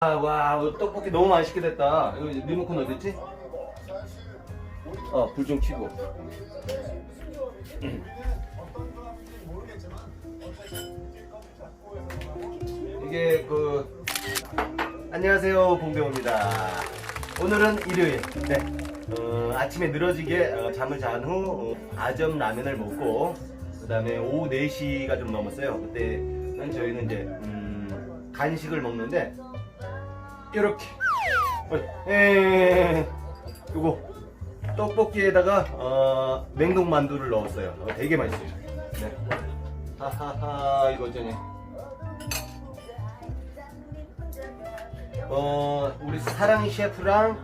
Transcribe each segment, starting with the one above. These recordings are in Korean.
아, 와, 떡볶이 너무 맛있게 됐다. 이거 이제 리모컨 어딨지? 어, 불 좀 켜고. 음. 이게 그 안녕하세요 봉병호입니다. 오늘은 일요일. 네. 어, 아침에 늘어지게 어, 잠을 잔후 어, 아점 라면을 먹고 그다음에 오후 4시가 좀 넘었어요. 그때는 저희는 이제 음, 간식을 먹는데 이렇게 에 요거 떡볶이에다가 어, 냉동 만두를 넣었어요. 어, 되게 맛있어요. 네. 하하하 이거 어쩌니? 어 우리 사랑 셰프랑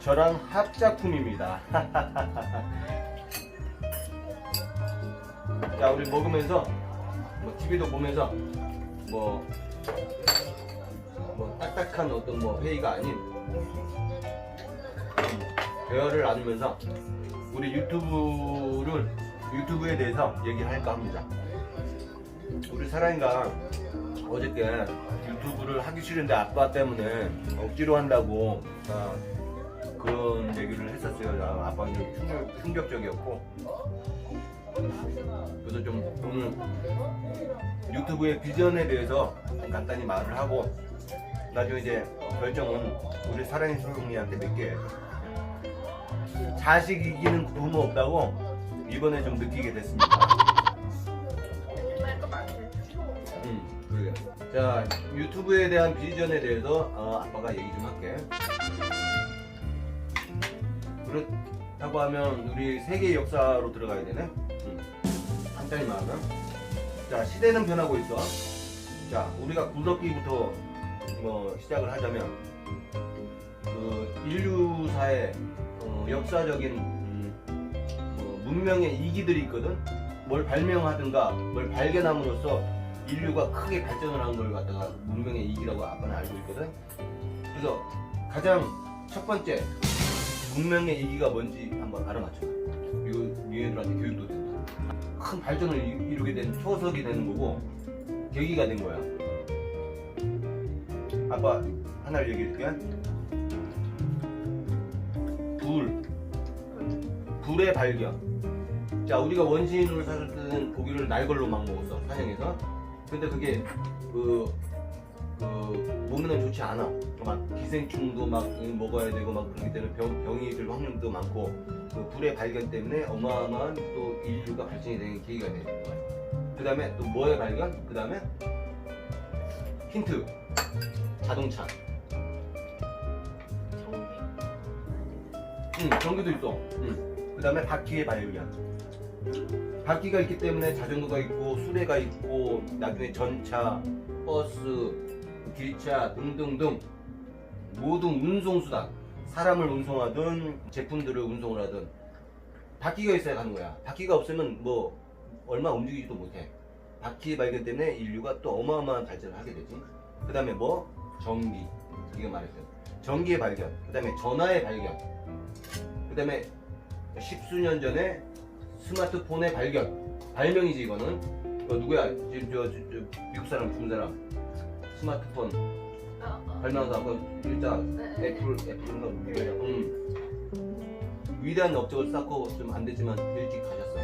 저랑 합작품입니다. 자 우리 먹으면서 뭐 TV도 보면서 뭐, 뭐 딱딱한 어떤 뭐 회의가 아닌 대화를 나누면서 우리 유튜브를 유튜브에 대해서 얘기할까 합니다. 우리 사랑이가 어저께 유튜브를 하기 싫은데 아빠 때문에 억지로 한다고 아, 그런 얘기를 했었어요. 아, 아빠는 좀 충격, 충격적이었고 그래서 좀 오늘 유튜브의 비전에 대해서 좀 간단히 말을 하고 나중에 이제 결정은 우리 사랑이 소롱이한테 맺게 자식 이기는 부모 없다고 이번에 좀 느끼게 됐습니다. 음. 자, 유튜브에 대한 비전에 대해서 어, 아빠가 얘기 좀 할게. 그렇다고 하면 우리 세계 역사로 들어가야 되네. 음. 간단히 말하면. 자, 시대는 변하고 있어. 자, 우리가 구석기부터 뭐 시작을 하자면 그 인류사의 어, 역사적인 음, 뭐 문명의 이기들이 있거든. 뭘 발명하든가 뭘 발견함으로써 인류가 크게 발전을 한 걸 갖다가 문명의 이기라고 아빠는 알고 있거든. 그래서 가장 첫 번째 문명의 이기가 뭔지 한번 알아맞혀. 이거 니네들한테 교육도 된다. 큰 발전을 이- 이루게 된 초석이 되는 거고 계기가 된 거야. 아빠 하나를 얘기해줄게. 불. 불의 발견. 자, 우리가 원시인으로 살을 때는 고기를 날걸로 막 먹었어, 사냥해서. 근데 그게, 그, 그, 몸에는 좋지 않아. 막 기생충도 막 먹어야 되고 막 그렇기 때문에 병, 병이 들 확률도 많고, 그 불의 발견 때문에 어마어마한 또 인류가 발전이 되는 계기가 되는 거야. 그 다음에 또 뭐의 발견? 그 다음에 힌트. 자동차. 응, 전기도 있어. 응. 그 다음에 바퀴의 발견. 바퀴가 있기 때문에 자전거가 있고 수레가 있고 나중에 전차, 버스, 기차 등등등 모든 운송수단 사람을 운송하든 제품들을 운송을 하든 바퀴가 있어야 가는 거야. 바퀴가 없으면 뭐 얼마 움직이지도 못해. 바퀴 발견 때문에 인류가 또 어마어마한 발전을 하게 되지. 그 다음에 뭐 전기 이거 말했어요. 전기의 발견. 그 다음에 전화의 발견. 그 다음에 십수년 전에 스마트폰의 발견. 발명이지 이거는. 그 누구야? 지금 저, 저, 저 미국 사람, 중국 사람. 스마트폰 발명한 사람. 그 일자 네. 애플 애플인가 누구야? 응. 위대한 업적을 쌓고 좀안 됐지만 일찍 가셨어.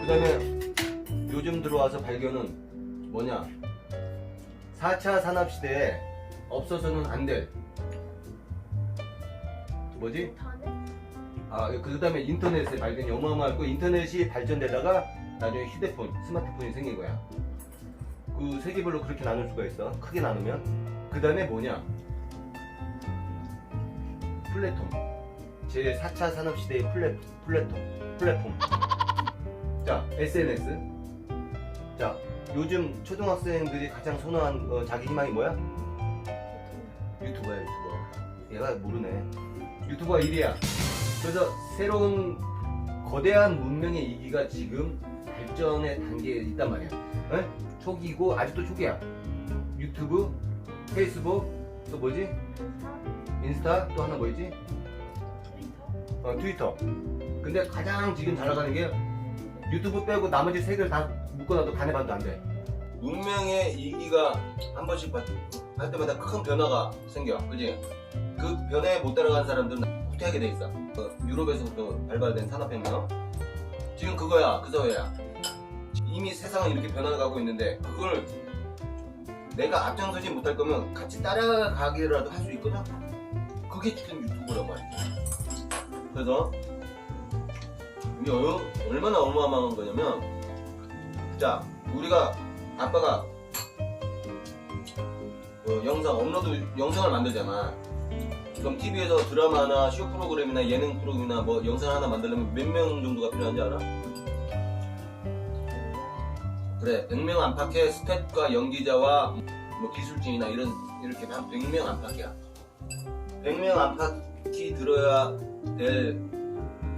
그 다음에 요즘 들어와서 발견은 뭐냐? 4차 산업시대에 없어서는 안 될 뭐지? 아, 그 다음에 인터넷의 발견이 어마어마하고 인터넷이 발전되다가 나중에 휴대폰, 스마트폰이 생긴 거야. 그 세계별로 그렇게 나눌 수가 있어. 크게 나누면. 그 다음에 뭐냐? 플랫폼. 제 4차 산업시대의 플랫, 플랫폼. 플랫폼. 자, SNS. 자, 요즘 초등학생들이 가장 선호한 어, 자기 희망이 뭐야? 유튜버야, 유튜버. 얘가 모르네. 유튜버가 1위야. 그래서 새로운 거대한 문명의 이기가 지금 발전의 단계에 있단 말이야. 에? 초기고 아직도 초기야. 유튜브, 페이스북, 또 뭐지? 인스타, 또 하나 뭐지? 어, 트위터. 근데 가장 지금 잘 나가는 게 유튜브 빼고 나머지 세 개를 다 묶어놔도 간에 반도 안 돼. 문명의 이기가 한 번씩 받, 할 때마다 큰 변화가 생겨. 그지? 그 변화에 못 따라간 사람들은 후퇴하게 돼 있어. 그 유럽에서부터 발발된 산업혁명. 지금 그거야. 그 사회야. 이미 세상은 이렇게 변화가고 있는데 그걸 내가 앞장서지 못할 거면 같이 따라가기라도 할 수 있거든. 그게 지금 유튜브란 말이지. 그래서 이게 어- 얼마나 어마어마한 거냐면 자 우리가 아빠가 어, 영상 업로드 영상을 만들잖아. 그럼 TV에서 드라마나 쇼 프로그램이나 예능 프로그램이나 뭐 영상 하나 만들려면 몇 명 정도가 필요한지 알아? 그래 100명 안팎의 스태프과 연기자와 뭐 기술진이나 이런 이렇게 한 100명 안팎이야 100명 안팎이 들어야 될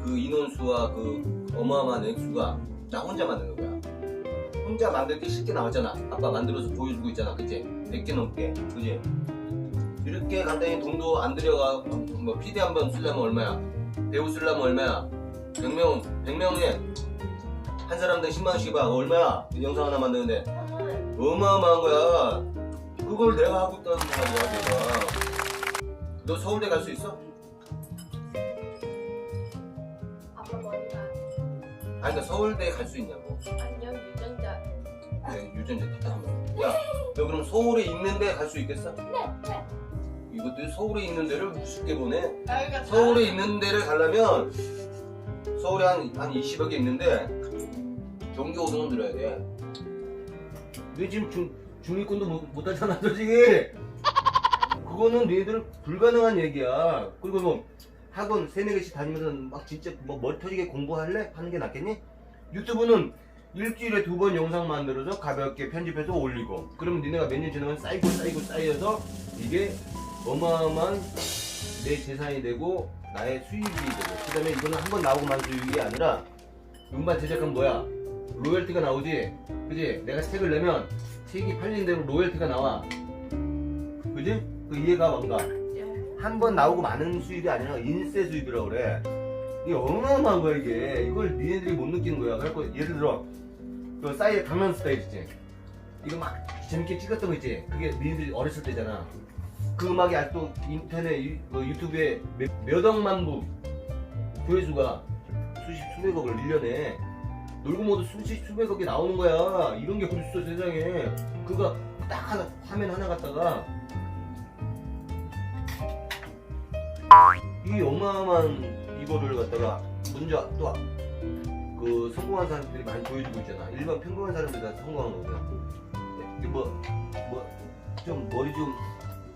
그 인원수와 그 어마어마한 액수가 나 혼자 만드는 거야 혼자 만들기 쉽게 나왔잖아. 아빠 만들어서 보여주고 있잖아 그치 100개 넘게. 그치 이렇게 간단히 돈도 안 들여가 뭐 PD 한번 쓰려면 얼마야? 배우 쓰려면 얼마야? 100명 100명에 한 사람당 10만원씩 봐. 얼마야? 영상 하나 만드는데. 어마어마한 거야. 그걸 내가 하고 있다는 말이야, 내가. 너 서울대 갈 수 있어? 아빠 머리가. 아니, 그러니까 서울대 갈 수 있냐고. 유 전자. 네, 유전자 티타 한 번. 야, 너 그럼 서울에 있는데 갈 수 있겠어? 네. 이것들이 서울에 있는 데를 우습게 보내. 여기가 서울에 있는 데를 가려면 서울에 한, 한 20여 개 있는데 경기 5등은 들어야 돼. 너 지금 중, 중위권도 못, 못 하잖아, 솔직히. 그거는 너희들 불가능한 얘기야. 그리고 뭐 학원 세네 개씩 다니면서 막 진짜 뭐 머리 터지게 공부할래? 하는 게 낫겠니? 유튜브는 일주일에 두 번 영상 만들어서 가볍게 편집해서 올리고. 그러면 니네가 몇 년 지나면 쌓이고 쌓이고 쌓여서 이게 어마어마한 내 재산이 되고 나의 수입이 되고. 그 다음에 이거는 한 번 나오고만 수입이 아니라 음반 제작하면 뭐야? 로열티가 나오지? 그지? 내가 책을 내면 책이 팔리는 대로 로열티가 나와. 그지? 그 이해가 뭔가? 한 번 나오고 많은 수입이 아니라 인세 수입이라고 그래. 이게 어마어마한 거야 이게. 이걸 니네들이 못 느끼는 거야. 그래갖고 예를 들어 그 싸이의 강남 스타일 있지? 이거 막 재밌게 찍었던 거 있지? 그게 니네들이 어렸을 때잖아. 그 음악이 아직도 인터넷 유, 뭐 유튜브에 몇, 몇 억만 부 조회수가 수십 수백억을 1년에 놀고 모두 수십 수백억이 나오는 거야. 이런 게 어딨어 세상에. 그거 딱 하나 화면 하나 갖다가. 이 어마어마한 이거를 갖다가 먼저 또 그 성공한 사람들이 많이 보여주고 있잖아. 일반 평범한 사람들이 다 성공한 거거든 뭐뭐 좀 머리 좀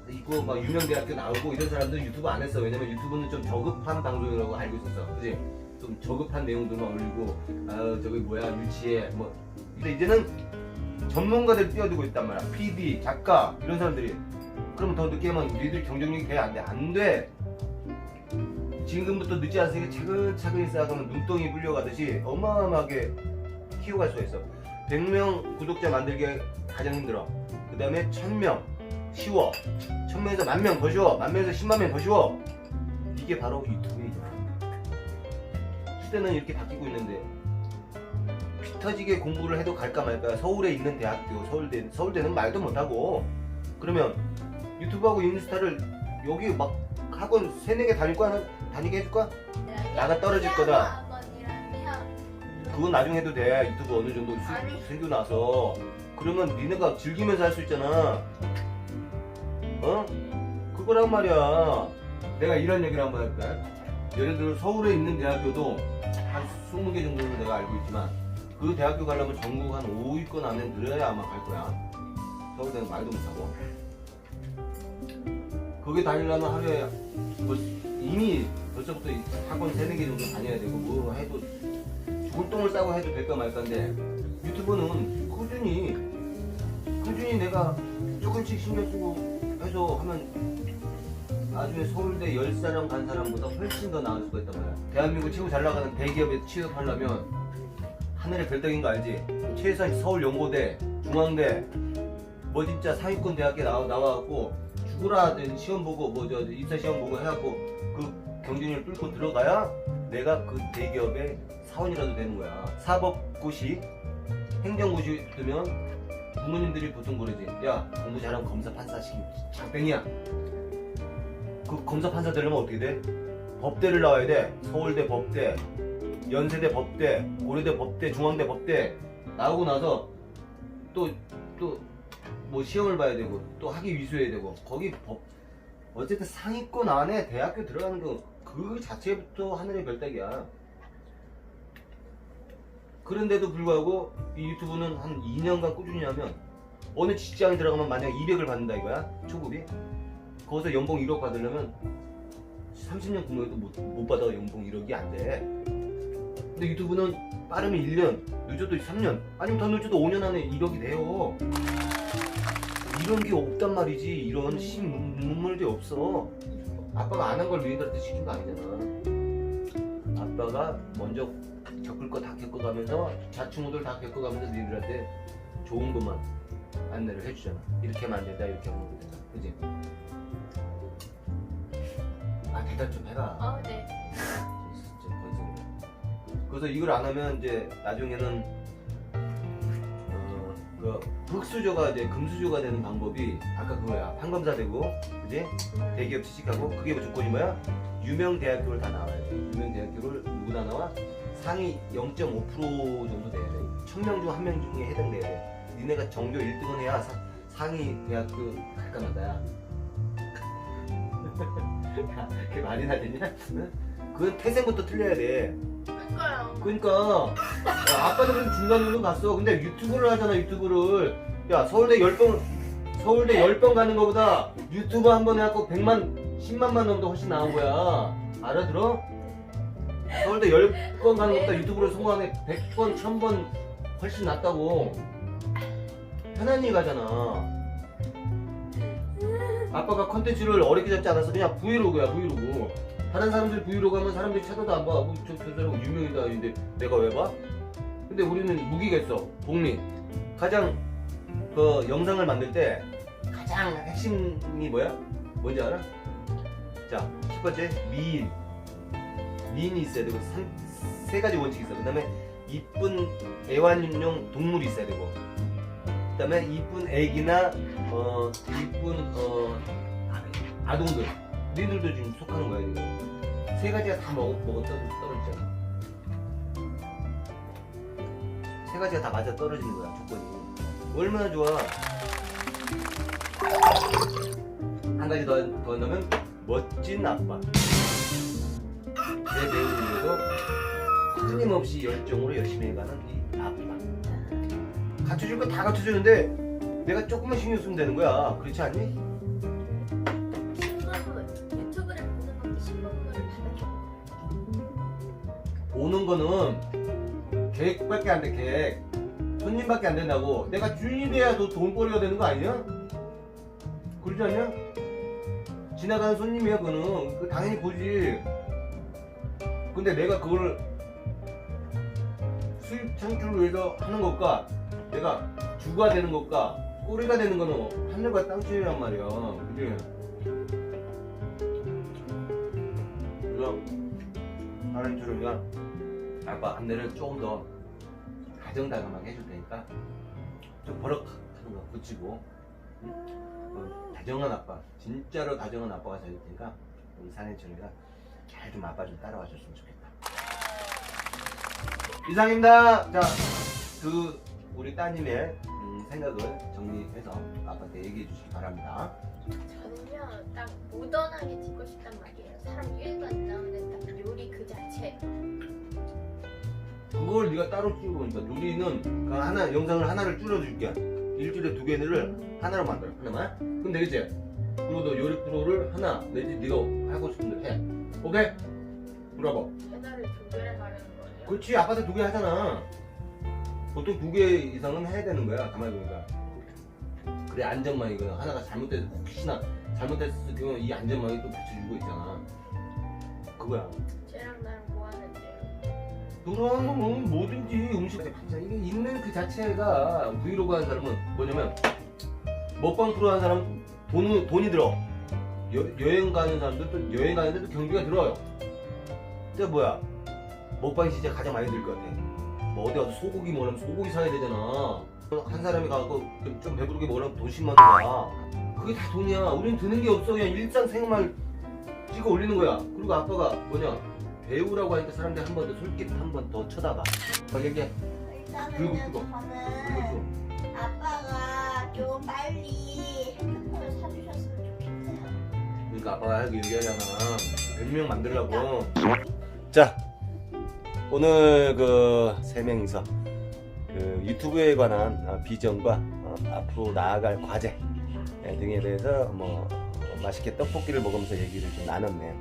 있고 막 유명 대학교 나오고 이런 사람들은 유튜브 안 했어. 왜냐면 유튜브는 좀 저급한 방송이라고 알고 있었어. 그지? 좀 저급한 내용들만 올리고 아 저기 뭐야 유치해 뭐. 근데 이제는 전문가들 뛰어들고 있단 말이야. PD 작가 이런 사람들이. 그럼 더 늦게 하면 니들 경쟁력이 돼야 안 돼? 안 돼 지금부터 늦지 않으니까 차근차근히 쌓아가면 눈덩이 불려가듯이 어마어마하게 키워갈 수가 있어. 100명 구독자 만들기 가장 힘들어. 그 다음에 1000명. 쉬워. 1000명에서 만명 더 쉬워. 만명에서 10만명 더 쉬워. 이게 바로 유튜브이잖아 시대는 이렇게 바뀌고 있는데 피 터지게 공부를 해도 갈까 말까 서울에 있는 대학교 서울대 서울대는 말도 못하고 그러면 유튜브하고 인스타를 여기 막 학원 세네 개 다닐 거야 다니게 해줄 거야? 나가 떨어질 거다. 그건 나중에 해도 돼 유튜브 어느 정도. 수, 생겨 나서 그러면 니네가 즐기면서 할 수 있잖아 어? 그거란 말이야 내가 이런 얘기를 한번 할까 예를 들어 서울에 있는 대학교도 한 20개 정도는 내가 알고 있지만 그 대학교 가려면 전국 한 5위권 안에 들어야 아마 갈 거야 서울대는 말도 못하고 거기 다니려면 하루에 뭐 이미 벌써부터 학원 세네 개 정도 다녀야 되고 뭐 해도 죽을 똥을 싸고 해도 될까 말까인데 유튜브는 꾸준히 꾸준히 내가 조금씩 신경 쓰고 해서 하면 나중에 서울대 10사람 간 사람보다 훨씬 더 나을 수가 있단 말이야 대한민국 최고 잘 나가는 대기업에 취업하려면 하늘의 별따기인 거 알지? 최소한 서울 연고대, 중앙대 뭐 진짜 상위권 대학에 나와, 나와갖고 죽으라 된 시험 보고 뭐 저 입사 시험 보고 해갖고 그 경쟁률 뚫고 들어가야 내가 그 대기업의 사원이라도 되는 거야. 사법고시, 행정고시 뜨면 부모님들이 보통 그러지. 야 공부 잘하면 검사 판사 시키면 장땡이야. 그 검사 판사 되려면 어떻게 돼? 법대를 나와야 돼. 서울대 법대, 연세대 법대, 고려대 법대, 중앙대 법대 나오고 나서 또 또 뭐 시험을 봐야 되고 또 학위 위수해야 되고 거기 법 어쨌든 상위권 안에 대학교 들어가는 거 그 자체부터 하늘의 별따기야. 그런데도 불구하고 이 유튜브는 한 2년간 꾸준히 하면 어느 직장에 들어가면 만약 200을 받는다 이거야 초급이? 거기서 연봉 1억 받으려면 30년 근무해도 못, 못 받아. 연봉 1억이 안돼. 근데 유튜브는 빠르면 1년 늦어도 3년 아니면 더 늦어도 5년 안에 1억이 돼요. 이런 게 없단 말이지. 이런 신문물이 없어 아빠가 안 한 걸 너희들한테 시킨 거 아니잖아 아빠가 먼저 겪을 거 다 겪어가면서 자충우들 다 겪어가면서 너희들한테 좋은 것만 안내를 해주잖아 이렇게 하면 안 된다 이렇게 하면 안 된다 그지? 아 대답 좀 해라 어, 네. 진짜 건성이네. 그래서 이걸 안 하면 이제 나중에는 어, 그 흑수저가 이제 금수저가 되는 방법이 아까 그거야. 판검사 되고 그지? 대기업 취직하고 그게 뭐 조건이 뭐야? 유명 대학교를 다 나와야 돼. 유명 대학교를 누구나 나와? 상위 0.5% 정도 돼야 돼. 1000명 중 한 명 중에 해당돼야 돼. 니네가 전교 1등은 해야 사- 상위 대학교 갈까 말까야? 야, 그게 말이나 되냐? 응? 그건 태생부터 틀려야 돼. 그러니까 야, 아빠도 그럼 중간고등 갔어. 근데 유튜브를 하잖아 유튜브를. 야 서울대 10번 서울대 10번 가는 거보다 유튜브 한 번 해갖고 100만 10만만 넘도 훨씬 나은 거야. 알아들어? 서울대 10번 가는 것보다 유튜브를 성공하는 100번 1000번 훨씬 낫다고. 편안히 가잖아. 아빠가 컨텐츠를 어렵게 잡지 않아서 그냥 브이로그야 브이로그. 다른 사람들 브이로그 하면 사람들이 쳐다도 안 봐. 어, 저, 저 사람 유명이다. 근데 내가 왜 봐? 근데 우리는 있어. 복리. 가장 그 영상을 만들 때 가장 핵심이 뭐야? 뭔지 알아? 자, 첫 번째 미인. 미인이 있어야 되고 산- 세 가지 원칙이 있어. 그다음에 이쁜 애완용 동물이 있어야 되고. 그다음에 이쁜 애기나 어 이쁜 어 아- 아동들. 니들도 지금 속하는 거야 이거. 세 가지가 다 먹어 먹어 떨어 떨어지잖아. 세 가지가 다 맞아 떨어지는 거야 조건이. 얼마나 좋아. 한 가지 더, 더 넣으면 멋진 아빠. 내 위해서 끊임없이 열정으로 열심히 해가는 이 아빠. 갖춰줄 거 다 갖춰주는데 내가 조금만 신경 쓰면 되는 거야. 그렇지 않니? 오는 거는 계획밖에 안 돼, 계획. 손님밖에 안 된다고. 내가 주인이 돼야 너 돈벌이가 되는 거 아니야? 그러지 않냐? 지나가는 손님이야, 그거는. 그 당연히 보지. 근데 내가 그걸 수입 창출을 위해서 하는 것과 내가 주가 되는 것과 꼬리가 되는 거는 하늘과 땅 차이란 말이야. 그지? 그래서 하나님처럼 아빠 안내를 조금 더 다정다감하게 해줄 테니까 좀 버럭하는 거 붙이고 응? 어, 다정한 아빠 진짜로 다정한 아빠가 될 테니까 우리 사내처럼이가 잘 좀 아빠 좀 따라와 줬으면 좋겠다 이상입니다 자그 우리 따님의 음, 생각을 정리해서 아빠한테 얘기해 주시기 바랍니다 저는요 딱 모던하게 찍고 싶단 말이에요. 사람 1도 안 나오는 딱 요리 그 자체. 그걸 네가 따로 찍어보니까. 요리는 그 하나 영상을 하나를 줄여줄게. 일주일에 두 개를 하나로 만들어. 하나만. 그럼 되겠지? 그리고 너 요리 프로를 하나 내지 네가 하고 싶은 대로 해. 오케이? 물어봐. 채널을 두 개를 하려는 거예요. 그렇지. 아빠도 두개 하잖아. 보통 두 개 이상은 해야 되는 거야 가만히 보니까. 그래 안전망이 그 하나가 잘못돼서 혹시나 잘못됐을 경우 이 안전망이 또 붙여주고 있잖아. 그거야. 쟤랑 나랑? 그런 건 뭐든지 음식 진짜 이게 있는 그 자체가 브이로그 하는 사람은 뭐냐면 먹방 프로 하는 사람 돈 돈이 들어. 여, 여행 가는 사람들 또 여행 가는데 도 경비가 들어요. 근데 뭐야? 먹방이 진짜 가장 많이 들 것 같아. 뭐 어디 가서 소고기 먹으면 소고기 사야 되잖아. 한 사람이 가고 좀- 좀 배부르게 먹으려면 돈 10만 원이야 그게 다 돈이야. 우린 드는 게 없어. 그냥 일상 생활 찍어 올리는 거야. 그리고 아빠가 뭐냐 배우라고 하니까 사람들이 한 번 더 솔깃 한 번 더 쳐다봐 막 얘기해 그리고 그거. 저는 그리고 아빠가 좀 빨리 핸드폰을 사주셨으면 좋겠어요. 그러니까 아빠가 얘기하잖아 100명 만들려고 자 오늘 그 세 명이서 그 유튜브에 관한 어, 비전과 어, 앞으로 나아갈 과제 예, 등에 대해서 뭐 어, 맛있게 떡볶이를 먹으면서 얘기를 좀 나눴네요.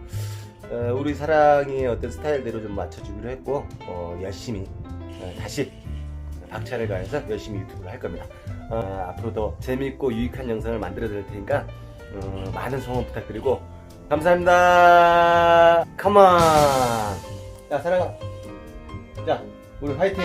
어, 우리 사랑이 어떤 스타일대로 좀 맞춰주기로 했고 어, 열심히 어, 다시 박차를 가해서 열심히 유튜브를 할 겁니다. 어, 앞으로 더 재밌고 유익한 영상을 만들어 드릴 테니까 어, 많은 성원 부탁드리고 감사합니다. 컴온. 자 사랑아. 자 우리 화이팅.